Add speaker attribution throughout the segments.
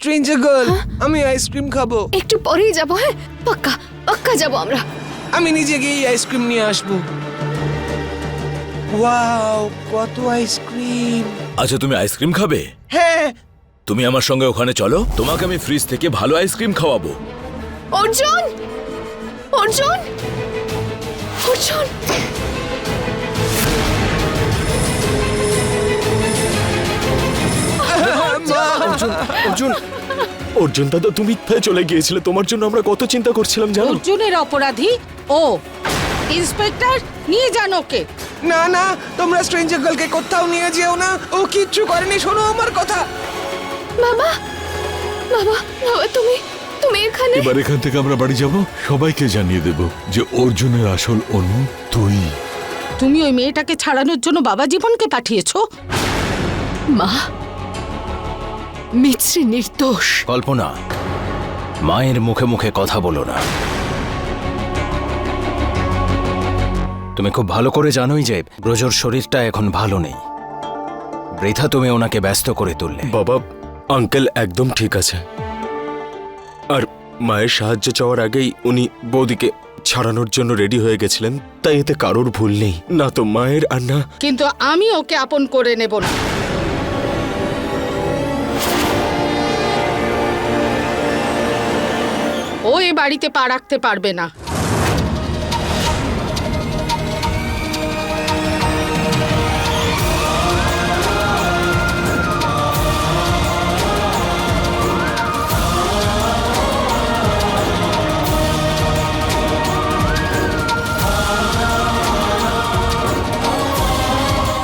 Speaker 1: Stranger girl আমি ice cream খাব।
Speaker 2: একটু পরেই যাব হ্যাঁ? পাক্কা পাক্কা যাব আমরা।
Speaker 1: আমি নিজে গিয়ে আইসক্রিম নিয়ে আসব। ওয়াও কত আইসক্রিম।
Speaker 3: আচ্ছা তুমি আইসক্রিম খাবে?
Speaker 1: হ্যাঁ।
Speaker 3: তুমি আমার সঙ্গে ওখানে চলো তোমাকে আমি ফ্রিজ থেকে ভালো আইসক্রিম খাওয়াবো।
Speaker 2: অর্জুন! অর্জুন! অর্জুন!
Speaker 4: অর্জুন অর্জুন দাদা তুমি কোথায় চলে গিয়েছিলে? তোমার জন্য আমরা কত চিন্তা করছিলাম জানো?
Speaker 5: অর্জুনের অপরাধী? ও ইন্সপেক্টর নিয়ে যান ওকে।
Speaker 1: না না তোমরা স্ট্রেঞ্জার গার্লকে কোথাও নিয়ে যেও না। ও কিচ্ছু করেনি শোনো আমার কথা।
Speaker 2: বাবা বাবা বাবা তুমি তুমি এখানে?
Speaker 6: এবার এখান থেকে আমরা বাড়ি যাব সবাইকে জানিয়ে দেব যে অর্জুনের আসল অনু তুই।
Speaker 5: তুমি ওই মেয়েটাকে ছাড়ানোর জন্য বাবা জীবনকে পাঠিয়েছো?
Speaker 2: মা মিছরি নির্দোষ
Speaker 3: কল্পনা মায়ের মুখে মুখে কথা বলো না। তুমি খুব ভালো করে জানোই যে ব্রজর শরীরটা এখন ভালো নেই। বৃথা তুমি ওনাকে ব্যস্ত করে তুললে।
Speaker 4: বাবা আঙ্কেল একদম ঠিক আছে। আর মায়ের সাহায্য চাওয়ার আগেই উনি বৌদিকে ছাড়ানোর জন্য রেডি হয়ে গেছিলেন তাই এতে কারোর ভুল নেই। না তো মায়ের আর না
Speaker 5: কিন্তু আমি ওকে আপন করে নেব না। ও এ বাড়িতে পা রাখতে পারবে না।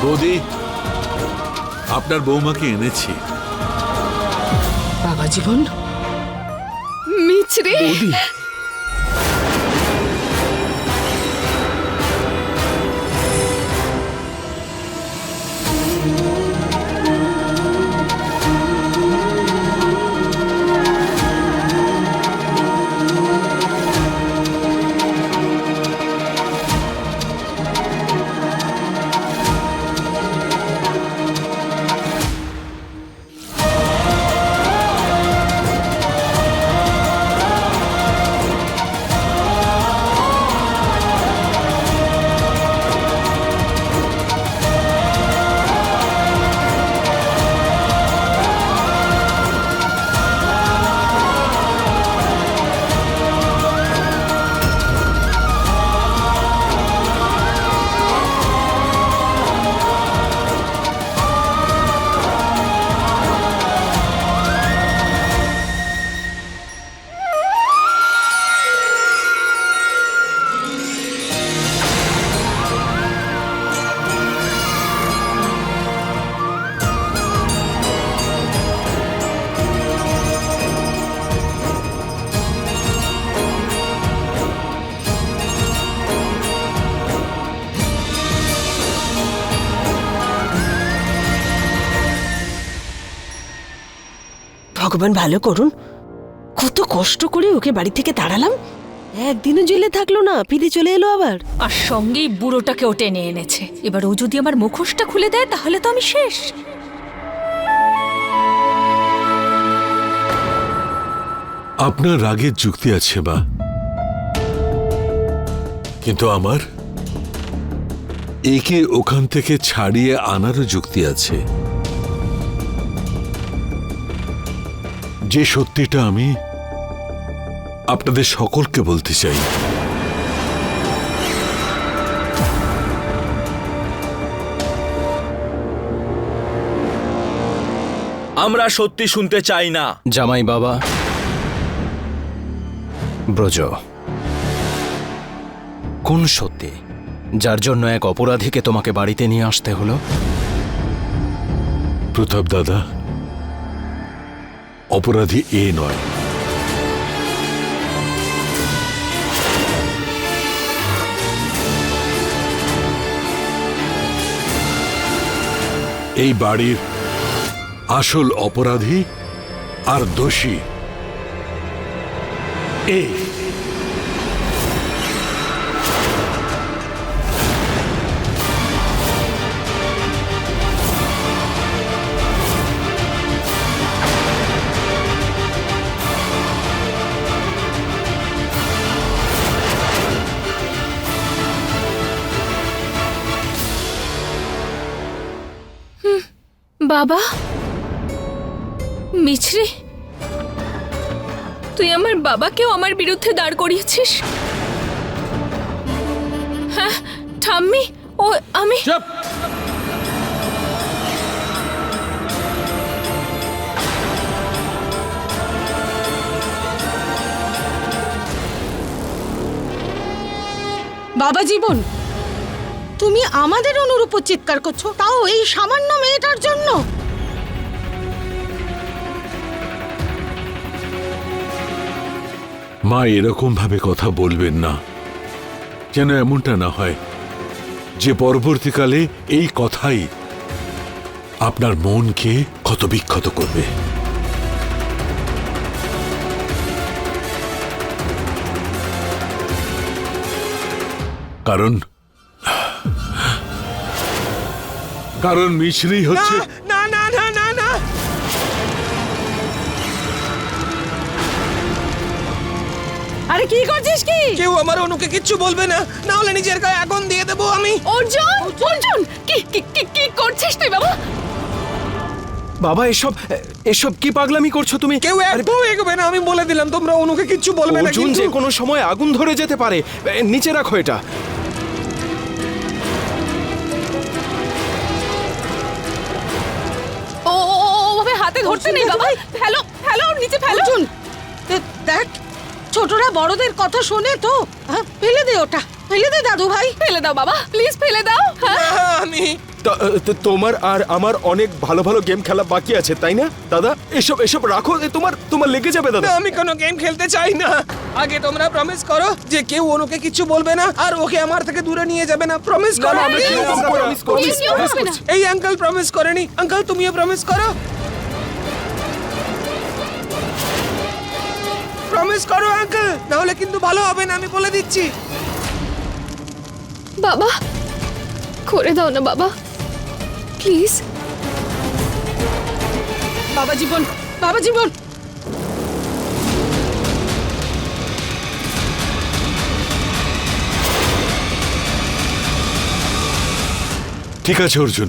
Speaker 6: বৌদি আপনার বৌমাকে এনেছি।
Speaker 5: বাবা জীবন
Speaker 2: মিছরি
Speaker 7: ভগবান ভালো করুন। কত কষ্ট করে ওকে বাড়ি থেকে তাড়ালাম। একদিনও জেলে থাকল না ফিরে চলে এলো আবার।
Speaker 8: আর সঙ্গেই বুড়োটাকে বুড়োটাকেও টেনে এনেছে। এবার ও যদি আমার মুখোশটা খুলে দেয় তাহলে তো আমি শেষ।
Speaker 6: আপনার রাগের যুক্তি আছে বা কিন্তু আমার? একে ওখান থেকে ছাড়িয়ে আনারও যুক্তি আছে। যে সত্যিটা আমি আপনাদের সকলকে বলতে চাই।
Speaker 3: আমরা সত্যি শুনতে চাই না। জামাই বাবা ব্রজ কোন সত্যি যার জন্য এক অপরাধীকে তোমাকে বাড়িতে নিয়ে আসতে হলো?
Speaker 6: প্রতাপ দাদা অপরাধী এ নয়। এই বাড়ির আসল অপরাধী আর দোষী এই
Speaker 8: বাবা? মিছরি তুই আমার বাবাকেও আমার বিরুদ্ধে দাঁড় করিয়েছিস? হ্যাঁ ঠাম্মি ও আমি
Speaker 3: চুপ!
Speaker 5: বাবা জীবন তুমি আমাদের অনুরূপ চিৎকার করছ? তাও এই সামান্য মেয়েটার জন্য?
Speaker 6: মা এরকম ভাবে কথা বলবেন না। যেন এমনটা না হয় যে পরবর্তীকালে এই কথাই আপনার মনকে ক্ষতবিক্ষত করবে। কারণ কারণ মিছরি হচ্ছে
Speaker 1: না না না না না
Speaker 5: আরে কি করছিস কি?
Speaker 1: কেউ আমার অনুকে কিচ্ছু বলবে না। না হলে নিজের গায়ে আগুন দিয়ে দেবো আমি।
Speaker 2: অর্জুন অর্জুন! কি কি কি কি করছিস তুই বাবা?
Speaker 3: বাবা এসব এসব কি পাগলামি করছ তুমি?
Speaker 1: কেউ একদম এগোবে না আমি বলে দিলাম তোমরা অনুকে কিচ্ছু বলবে না
Speaker 3: অর্জুন
Speaker 1: কিন্তু
Speaker 3: যে কোনো সময় আগুন ধরে যেতে পারে নিচে রাখো এটা।
Speaker 8: ওভাবে নেই বাবা? ফেলো ফেলো ওর নিচে ফেলো।
Speaker 5: অর্জুন দেখ ছোটরা বড়দের কথা শোনে তো। হ্যাঁ, ফেলে দে ওটা ফেলে দে দাদু ভাই।
Speaker 2: ফেলে দাও বাবা প্লিজ ফেলে দাও হ্যাঁ।
Speaker 1: আমি
Speaker 4: তোমার আর আমার অনেক ভালো ভালো গেম খেলা বাকি আছে তাই না? দাদা এসব এসব রাখো এ তোমার তোমার লেগে যাবে দাদা।
Speaker 1: আমি কোনো গেম খেলতে চাই না। আগে তোমরা প্রমিস করো যে কেউ অনুকে কিচ্ছু বলবে না আর ওকে আমার থেকে দূরে নিয়ে যাবে না। প্রমিস করো। এই আঙ্কেল প্রমিস করেনি। আঙ্কেল তুমিও প্রমিস করো। প্রমিস করো আঙ্কেল না হলে কিন্তু ভালো হবে না আমি বলে দিচ্ছি।
Speaker 2: বাবা করে দাও না বাবা। প্লিজ।
Speaker 5: বাবা জীবন বাবা জীবন।
Speaker 6: ঠিক আছে অর্জুন।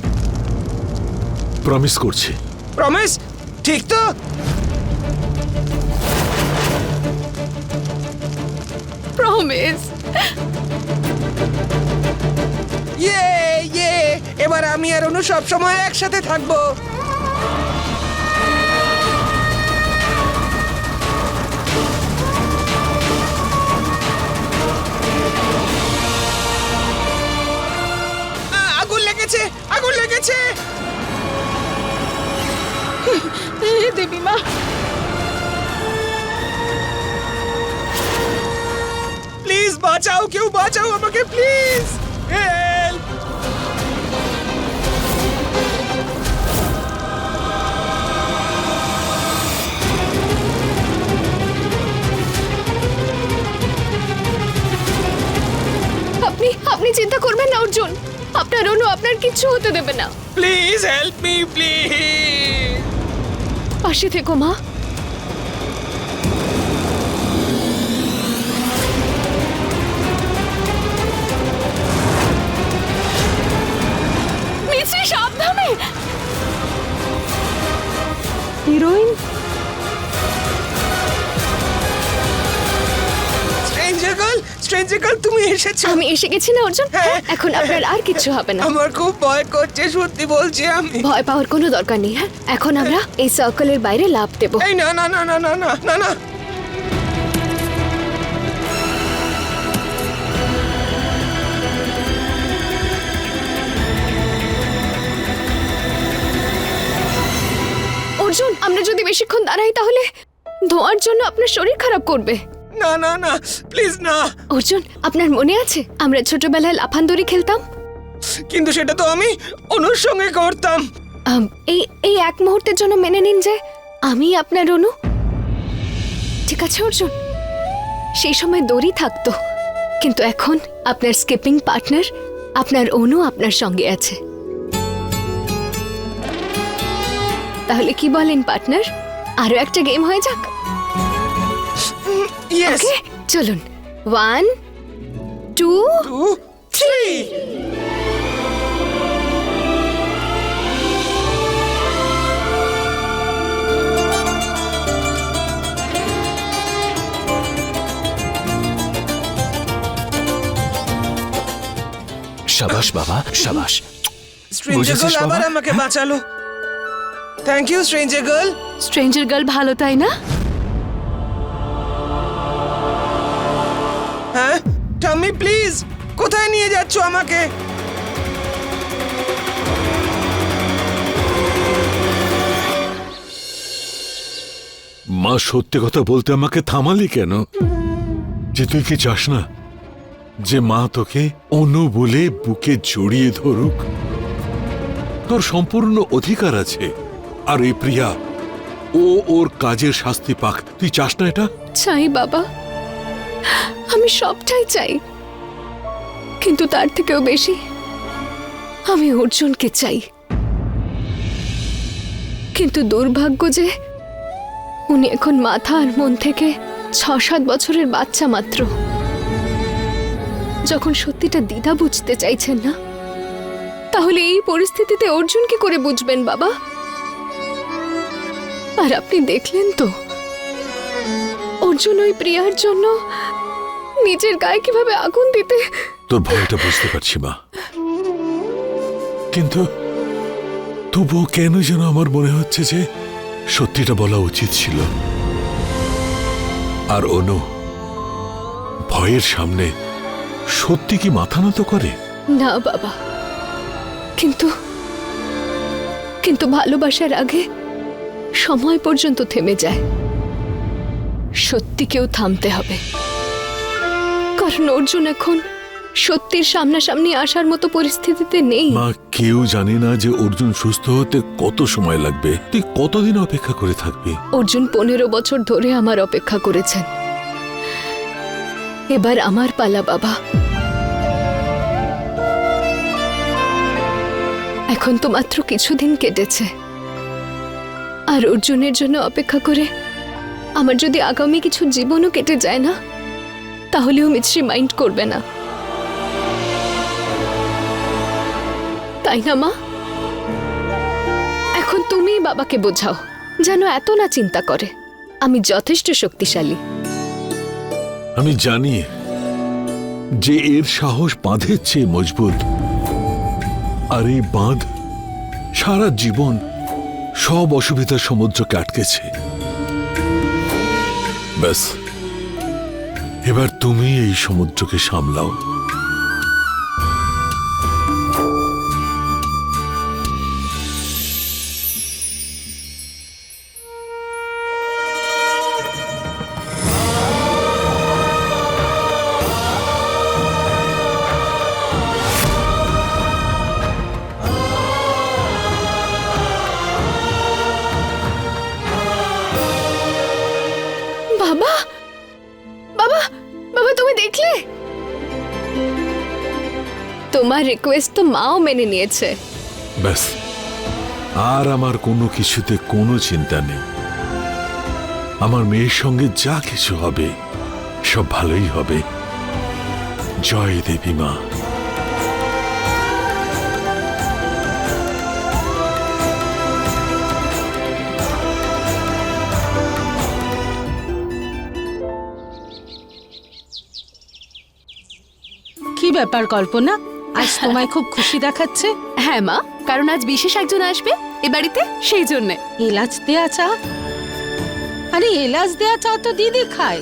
Speaker 6: প্রমিস করছি।
Speaker 1: প্রমিস ঠিক তো?
Speaker 2: প্রমিস
Speaker 1: ইয়ে ইয়ে এবার আমি আর অনু সব সময় একসাথে থাকব। আগুন লেগেছে আগুন লেগেছে।
Speaker 5: দেবী মা
Speaker 1: বাঁচাও কেউ বাঁচাও আমাকে প্লিজ হেল্প
Speaker 2: আপনি আপনি চিন্তা করবেন না অর্জুন আপনার অনু আপনার কিচ্ছু হতে দেবে না
Speaker 1: প্লিজ হেল্প মি প্লিজ
Speaker 2: পাশে থেকো মা
Speaker 7: heroine?
Speaker 1: Stranger girl stranger girl তুমি এসেছ।
Speaker 2: আমি এসে গেছি না অর্জুন?
Speaker 1: হ্যাঁ।
Speaker 2: এখন আপনার আর কিছু হবে না।
Speaker 1: আমার খুব ভয় করছে সত্যি বলছি আমি।
Speaker 2: ভয় পাওয়ার কোনো দরকার নেই হ্যাঁ? এখন আমরা এই সার্কেলের বাইরে লাভ দেব।
Speaker 1: এই না না না না না না না না।
Speaker 2: বেশিক্ষণ দাঁড়াই তাহলে? ধোঁয়ার জন্য আপনার শরীর খারাপ করবে।
Speaker 1: না না না প্লিজ না।
Speaker 2: অর্জুন আপনার মনে আছে? আমরা ছোটবেলায় লাফান্দরি খেলতাম?
Speaker 1: কিন্তু সেটা তো আমি অনুর সঙ্গে করতাম।
Speaker 2: আম, এই এই এক মুহূর্তের জন্য মেনে নিন যে আমি আপনার অনু। ঠিক আছে অর্জুন? সেই সময় দড়ি থাকতো। কিন্তু এখন আপনার স্কিপিং পার্টনার আপনার অনু আপনার সঙ্গে আছে। তাহলে কি বলেন পার্টনার? আরও একটা গেম হয়ে যাক। চলুন। ওয়ান টু
Speaker 1: থ্রি
Speaker 3: সাবাস বাবা সাবাস।
Speaker 1: স্ট্রেঞ্জার গার্ল আবার আমাকে হ্যাঁ? বাঁচালো। Thank you stranger girl
Speaker 2: stranger girl ভালো তাই না?
Speaker 1: হ্যাঁ? টামি প্লিজ কোথায় নিয়ে যাচ্ছ আমাকে?
Speaker 6: মা সত্যি কথা বলতে আমাকে থামালি কেন? যে তুই কি চাস না? যে মা তোকে অনু বলে বুকে জড়িয়ে ধরুক? তোর সম্পূর্ণ অধিকার আছে। আর এই প্রিয়া ও ওর কাজের শাস্তি পাক। তুই চাস না এটা?
Speaker 2: চাই, বাবা। আমি সবটাই চাই। কিন্তু তার থেকেও বেশি আমি অর্জুনকে চাই। কিন্তু দুর্ভাগ্য যে উনি এখন মাথা আর মন থেকে ছ সাত বছরের বাচ্চা মাত্র। যখন সত্যিটা দ্বিধা বুঝতে চাইছেন না, তাহলে এই পরিস্থিতিতে অর্জুন কি করে বুঝবেন, বাবা? আর আপনি দেখলেন তো? অর্জুন ওই প্রিয়ার জন্য নিজের গায়ে কীভাবে আগুন দিতে?
Speaker 6: তোর ভয়টা বুঝতে পারছি মা। কিন্তু তবুও কেন যেন আমার মনে হচ্ছে যে সত্যিটা বলা উচিত ছিল। আর অনু ভয়ের সামনে সত্যি কি মাথা নত করে?
Speaker 2: না বাবা। কিন্তু কিন্তু ভালোবাসার আগে সময় পর্যন্ত থেমে যায়। সত্যিকেও থামতে হবে। কারণ অর্জুন এখন সত্যির সামনাসামনি আসার মতো পরিস্থিতিতে নেই।
Speaker 6: মা কেউ জানে না যে অর্জুন সুস্থ হতে কত সময় লাগবে। তুই কতদিন অপেক্ষা করে থাকবি?
Speaker 2: অর্জুন পনেরো বছর ধরে আমার অপেক্ষা করেছেন। এবার আমার পালা বাবা। এখন তো মাত্র কিছুদিন কেটেছে। আর অর্জুনের জন্য অপেক্ষা করে আমার যদি আগামী কিছু জীবনও কেটে যায় না তাহলেও মিছরি মাইন্ড করবে না। তাই না, মা? এখন তুমি বাবাকে বোঝাও, যেন এত না চিন্তা করে। আমি যথেষ্ট শক্তিশালী।
Speaker 6: আমি জানি যে এর সাহস বাঁধের চেয়ে মজবুত। আর এই বাঁধ সারা জীবন সব অসুবিধার সমুদ্রকে আটকেছে। ব্যাস। এবার তুমি এই সমুদ্রকে সামলাও।
Speaker 2: রিকোয়েস্ট তো মাও মেনে নিয়েছে।
Speaker 6: ব্যাস আর আমার কোনো কিছুতে কোনো চিন্তা নেই। আমার মেয়ের সঙ্গে যা কিছু হবে সব ভালোই হবে। জয় দেবী মা।
Speaker 5: কি ব্যাপার কল্পনা? আজ তোমায় খুব খুশি দেখাচ্ছে।
Speaker 2: হ্যাঁ মা কারণ আজ বিশেষ একজন আসবে এ বাড়িতে সেই জন্যে।
Speaker 5: এলাচ দেয়া চা? আরে এলাচ দেয়া চা তো দিদি খায়।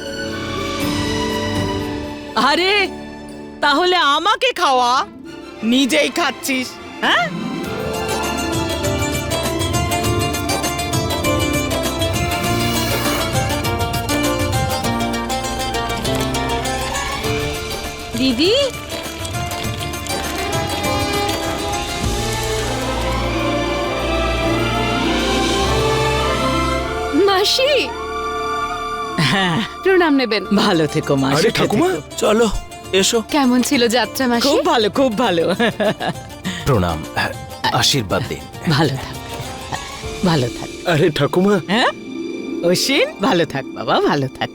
Speaker 9: আরে তাহলে আমাকে খাওয়া। নিজেই খাচ্ছিস। হ্যাঁ?
Speaker 5: দিদি?
Speaker 2: মাসি।
Speaker 9: হ্যাঁ।
Speaker 2: প্রণাম নেবেন।
Speaker 9: ভালো থেকো মা
Speaker 1: আরে ঠাকুমা চলো এসো।
Speaker 2: কেমন ছিল যাত্রা মাসি?
Speaker 9: খুব ভালো খুব ভালো।
Speaker 3: প্রণাম হ্যাঁ, আশীর্বাদ দিন।
Speaker 9: ভালো থাক ভালো থাক।
Speaker 1: আরে ঠাকুমা।
Speaker 9: হ্যাঁ? অশ্বিন ভালো থাক বাবা ভালো থাক।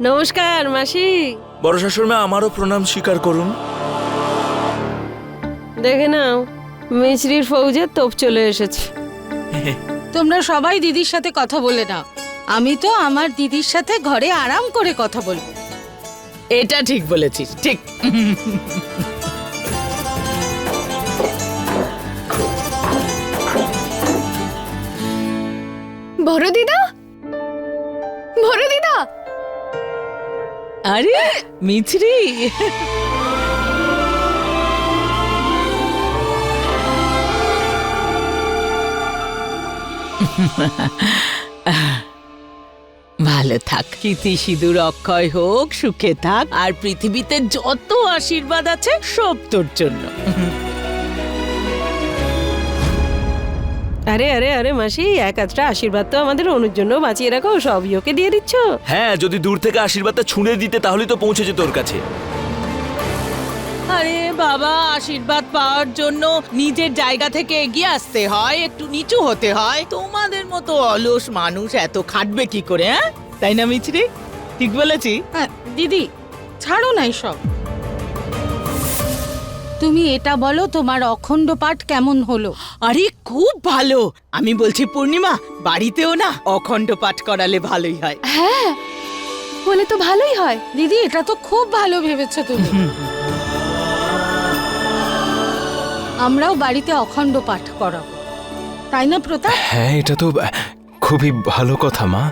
Speaker 7: নমস্কার মাসি।
Speaker 1: বড় শাশুড়ি মা আমারও প্রণাম স্বীকার করুন।
Speaker 7: দেখে নাও মিছরির ফৌজের তোপ চলে এসেছে।
Speaker 5: তোমরা সবাই দিদির সাথে কথা বলে নাও। আমি তো আমার দিদির সাথে ঘরে আরাম করে কথা বলব।
Speaker 9: এটা ঠিক বলেছিস ঠিক।
Speaker 2: বড় দিদা? বড় দিদা?
Speaker 9: আরে মিছরি। ভালো থাক। কীর্তি সিঁদুর অক্ষয় হোক সুখে থাক আর পৃথিবীতে যত আশীর্বাদ আছে সব তোর জন্য।
Speaker 7: আরে আরে আরে মাসি এক আধটা আশীর্বাদ তো আমাদের অনুর জন্য বাঁচিয়ে রাখো সবই ওকে দিয়ে দিচ্ছ?
Speaker 4: হ্যাঁ যদি দূর থেকে আশীর্বাদটা ছুঁড়ে দিতে তাহলে তো পৌঁছে যেত ওর কাছে।
Speaker 9: আরে বাবা আশীর্বাদ পাওয়ার জন্য নিজের জায়গা থেকে এগিয়ে আসতে হয় একটু নিচু হতে হয়। তোমাদের মতো অলস মানুষ এত খাটবে কি করে হ্যাঁ? তাই না মিছরি? ঠিক বলেছি?
Speaker 5: হ্যাঁ, দিদি ছাড়ো না সব তুমি এটা বলো তোমার অখণ্ড পাঠ কেমন হলো?
Speaker 9: আরে খুব ভালো। আমি বলছি পূর্ণিমা বাড়িতেও না অখণ্ড পাঠ করালে ভালোই হয়।
Speaker 2: হ্যাঁ বলে তো ভালোই হয়।
Speaker 5: দিদি এটা তো খুব ভালো ভেবেছো তুমি। আমরাও বাড়িতে অখণ্ড পাঠ করাবো। তাই না প্রতাপ?
Speaker 3: হ্যাঁ এটা তো খুবই ভালো কথা মা।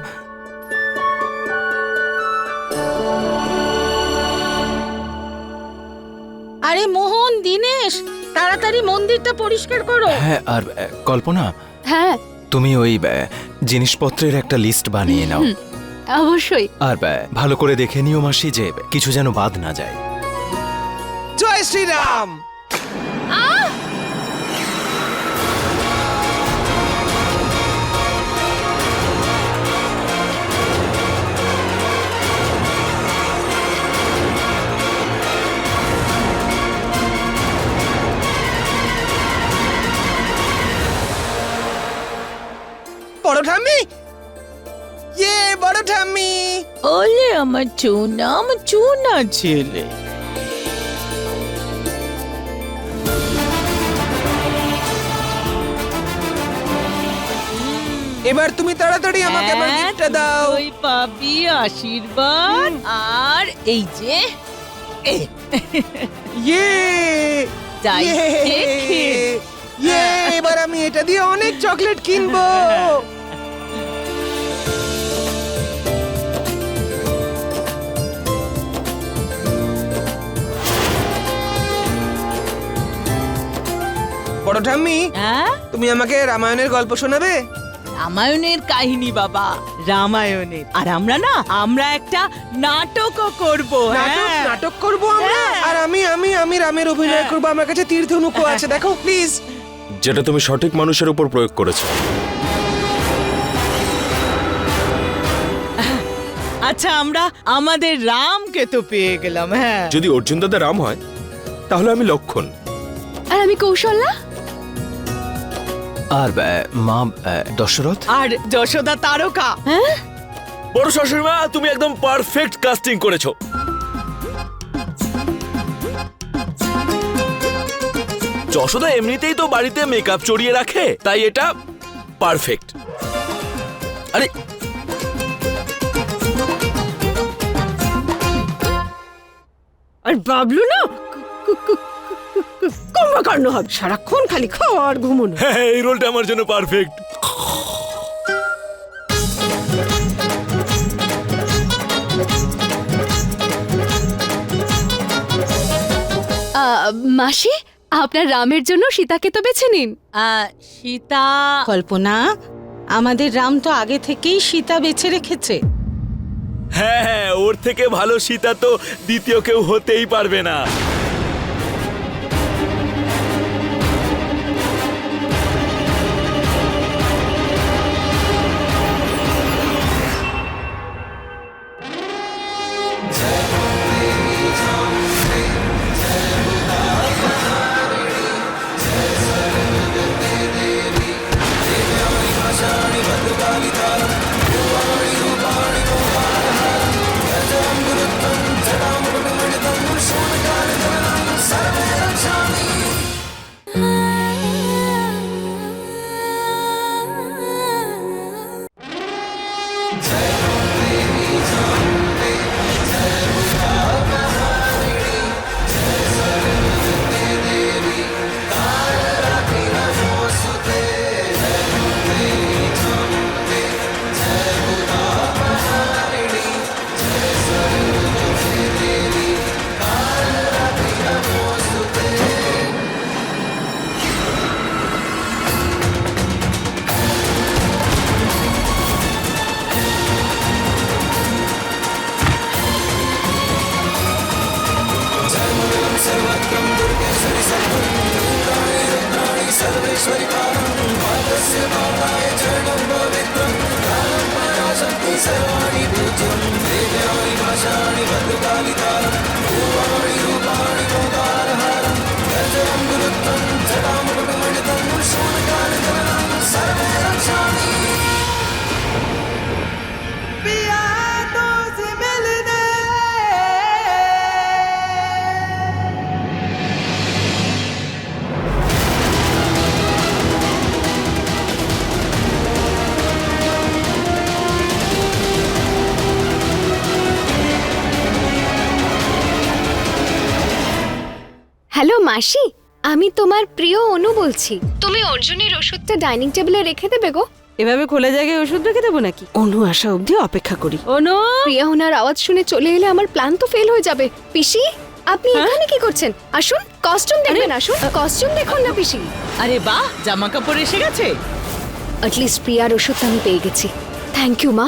Speaker 5: আরে মোহন দিনেশ তাড়াতাড়ি মন্দিরটা পরিষ্কার করো।
Speaker 3: হ্যাঁ আর কল্পনা
Speaker 2: হ্যাঁ।
Speaker 3: তুমি ওই জিনিসপত্রের একটা লিস্ট বানিয়ে নাও।
Speaker 2: অবশ্যই।
Speaker 3: আর ভালো করে দেখে নিও মাসি যে কিছু যেন বাদ না যায়।
Speaker 1: জয় শ্রীরাম! বড় ঠাম্মি? ইয়ে বড় ঠাম্মি।
Speaker 9: ওলে আমার চুনা আমার চুনা ছেলে।
Speaker 1: এবার তুমি তাড়াতাড়ি আমাকে আমার
Speaker 9: হ্যাঁ,
Speaker 1: গিফটটা দাও।
Speaker 9: তুই পাবি আশীর্বাদ। আর এই যে এ,
Speaker 1: ইয়ে।
Speaker 9: যাই
Speaker 1: ইয়ে! ইয়ে এবার আমি এটা দিয়ে অনেক চকলেট কিনবো। বড় ঠাম্মি।
Speaker 9: হ্যাঁ?
Speaker 1: তুমি আমাকে রামায়ণের গল্প শোনাবে?
Speaker 9: রামায়ণের কাহিনী বাবা। রামায়ণের। আর আমরা না আমরা একটা নাটকও করব
Speaker 1: নাটক
Speaker 9: হ্যাঁ।
Speaker 1: নাটক করব আমরা?
Speaker 9: হ্যাঁ।
Speaker 1: আর আমি আমি আমি রামের অভিনয় করব। আমার কাছে তীর ধনুকও আছে দেখো প্লিজ
Speaker 4: যেটা তুমি সঠিক মানুষের উপর প্রয়োগ করেছ।
Speaker 9: আচ্ছা আমরা আমাদের রামকে তো পেয়ে গেলাম হ্যাঁ।
Speaker 4: যদি অর্জুন দাদা রাম হয় তাহলে আমি লক্ষণ।
Speaker 2: আর আমি কৌশল্যা?
Speaker 3: আর মা দশরথ?
Speaker 9: আর যশোদা তারকা।
Speaker 4: বড় শাশুড়িমা তুমি একদম পারফেক্ট কাস্টিং করেছ। যশোদা এমনিতেই তো বাড়িতে মেকআপ চড়িয়ে রাখে তাই এটা পারফেক্ট আরে
Speaker 7: আর বাবলু না? কুম্ভকর্ণ হবে। সারাক্ষণ খালি খাওয়া আর ঘুমোনো।
Speaker 4: হ্যাঁ এই রোলটা আমার জন্য পারফেক্ট
Speaker 2: আহ, মাসি আপনার রামের জন্য সীতাকে তো বেছে নিন।
Speaker 9: আহ, সীতা
Speaker 5: কল্পনা আমাদের রাম তো আগে থেকেই সীতা বেছে রেখেছে।
Speaker 4: হ্যাঁ হ্যাঁ ওর থেকে ভালো সীতা তো দ্বিতীয় কেউ হতেই পারবে না।
Speaker 2: আমি তোমার প্রিয় অনু বলছি। তুমি অর্জুনের ওষুধটা ডাইনিং টেবিলে রেখে দেবে গো।
Speaker 7: এভাবে খোলা জায়গায় ওষুধ রেখে দেবো নাকি? অনু আসা অবধি অপেক্ষা করি। অনু!
Speaker 2: প্রিয়া ওনার আওয়াজ শুনে চলে এলে আমার প্ল্যান তো ফেল হয়ে যাবে। পিসি আপনি এখানে কি করছেন? আসুন কস্টিউম দেখবেন আসুন। কস্টিউম দেখুন না পিসি।
Speaker 9: আরে বাহ জামা কাপড় এসে গেছে।
Speaker 2: অ্যাটলিস্ট প্রিয়ার ওষুধ আমি পেয়ে গেছি। থ্যাংক ইউ মা।